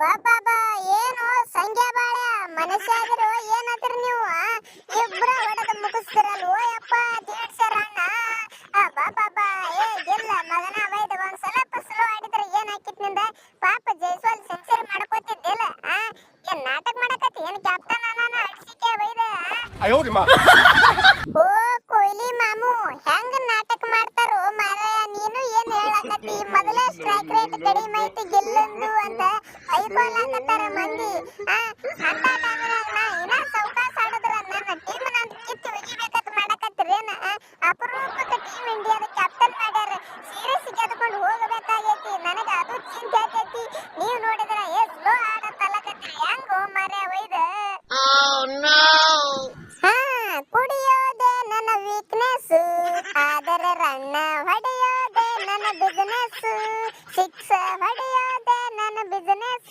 ಅಬ್ಬಬ್ಬಬ್ಬ ಏನು? ಸಂಖ್ಯೆ ಬಾಳ ಮನುಷ್ಯಾಗಿರೋ ಏನಂತೀರಿ ನೀವು ಇಬ್ಬರ ಹೊಡೆದ ಮುಗಿಸ್ತಿರಲ್ವೋ? ಯಪ್ಪ ತೀಡ್ಸರ ಅಣ್ಣ. ಅಬ್ಬಬ್ಬಬ್ಬ ಏ ಗಿಲ್ಲ ಮಗನ ಅವೈದ. ಒಂದ್ ಸ್ವಲ್ಪ ಸ್ಲೋ ಆಡಿದ್ರೆ ಏನ್ ಹಾಕಿತ್ನಿಂದ? ಪಾಪ ಜೈಸ್ವಾಲ್ ಸೆಂಚುರಿ ಆ? ಏನ್ ನಾಟಕ ಮಾಡಕತ್ತಿ? ಏನ್ ಕ್ಯಾಪ್ಟನ್ ಅನ್ನ ಅಡ್ಸಿಕೆ ಬೈದ ಓ ಕೊಹ್ಲಿ ಮಾಮು ಹೆಂಗ್ ನಾಟಕ ಮಾಡ್ತಾರೋ ಮಾರಾಯ ನೀನು ಏನ್ ಹೇಳಕತ್ತಿ? ಮೊದಲೇ ಸ್ಟ್ರೈಕ್ ರೇಟ್ ಕಡಿಮೆ ಐತಿ ಗೆಲ್ಲೊಂದು. ಬಿಸಿನೆಸ್ ಸಿಕ್ಸ್ ಹೊಡೆಯೋದೆ ನನ್ನ ಬಿಸಿನೆಸ್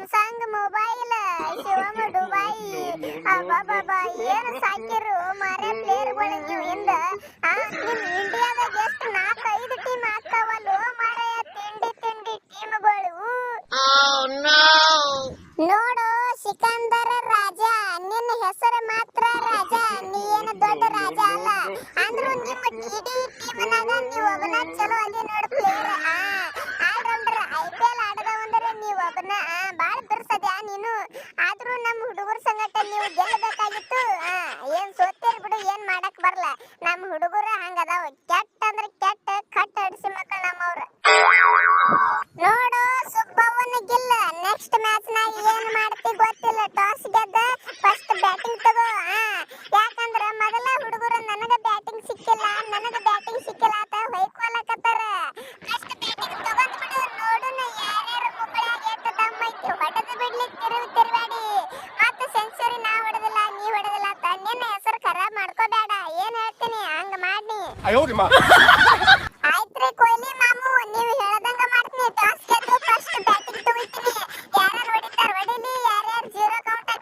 ಸ್ಯಾಮ್ಸಂಗ್ ಮೊಬೈಲ್ ಶಿವಮ ಡುಬಾಯಿ ಅಬ್ಬಬ್ಬಬ್ಬಾ, ಏನು ಸಾಕಿರು? ಮಾರೇ ಪ್ಲೇಯರ್ಗಳು ನೀವು ಹಿಂದ ಆ, ನಿಮ್ ಇಂಡಿಯಾದಾಗ ಎಷ್ಟು ಐದು ಟೀಮ್ ಆಗ್ತಾವಲ್ಲ ಮಾರಾಯ, ತಿಂಡಿ ತಿಂಡಿ ಟೀಮ್ಗಳು ನೋಡು, ಸಿಕಂದರ ರಾಜ, ನಿನ್ನ ಹೆಸರು ಮಾತ್ರ ರಾಜ, ನೀ ಏನು ದೊಡ್ಡ ರಾಜ ಅಲ್ಲ. ಅಂದ್ರೂ ನಿಮ್ಮ ಇಡೀ ಟೀಮ್ನಾಗ ನೀವು ಒಬ್ಬನ ಚಲೋ ಅದಿ ನೋಡು player allrounder I P L ಆಡದವಂದ್ರೆ ನೀವು ಒಬ್ಬನ ಬಾಳ ಬಿರ್ಸದ್ಯಾ ನೀನು ಆದ್ರೂ ನಮ್ಮ ಹುಡುಗರ ಸಂಗಟ ನೀವು ಗೆಲ್ಲಬೇಕಾಗಿತ್ತು ಏನ್ ಸೋತೇರ್ ಬಿಡು, ಏನ್ ಮಾಡಕ್ ಬರಲ್ಲ ನಮ್ಮ ಹುಡುಗರು ಹಂಗದಾವ. ಕೆಟ್ಟ ಅಂದ್ರೆ ಕೆಟ್ಟ, ಕಟ್ಟ ಅಡಿಸಿ ಮಕ್ಕಳ ನಮ್ಮವ್ರ. ನೋಡು, ಸುಬ್ಬವ್ವನ ಗಿಲ್ಲ. ನೆಕ್ಸ್ಟ್ ಮ್ಯಾಚ್ ನಾಗ ಏನ್ ಮಾಡ್ತಿ ಗೊತ್ತಿಲ್ಲ. ಟಾಸ್ ಗೆದ್ದ ಫಸ್ಟ್ ಬ್ಯಾಟಿಂಗ್ ತಗೋ. ಯಾಕಂದ್ರ ಮೊದಲ ಹುಡುಗರು ನನಗ ಬ್ಯಾಟಿಂಗ್ ಸಿಕ್ಕಿಲ್ಲ, ನನಗ ಬ್ಯಾಟಿಂಗ್ ಸಿಕ್ಕಿಲ್ಲ ಅಯ್ಯೋ ನಿಮ್ಮ ಆಯ್ತ್ರಿ ಕೊಹ್ಲಿ ಮಾಮು ನೀವು ಹೇಳ್ದಂಗ ಮಾಡ್ತೀನಿ. ಟಾಸ್ ಗೆದ್ದು ಫಸ್ಟ್ ಬ್ಯಾಟಿಂಗ್ ತಗೊಳ್ತೀನಿ ಯಾರು ಹೊಡಿತಾರ ಹೊಡಿಲಿ ಕೌಂಟ್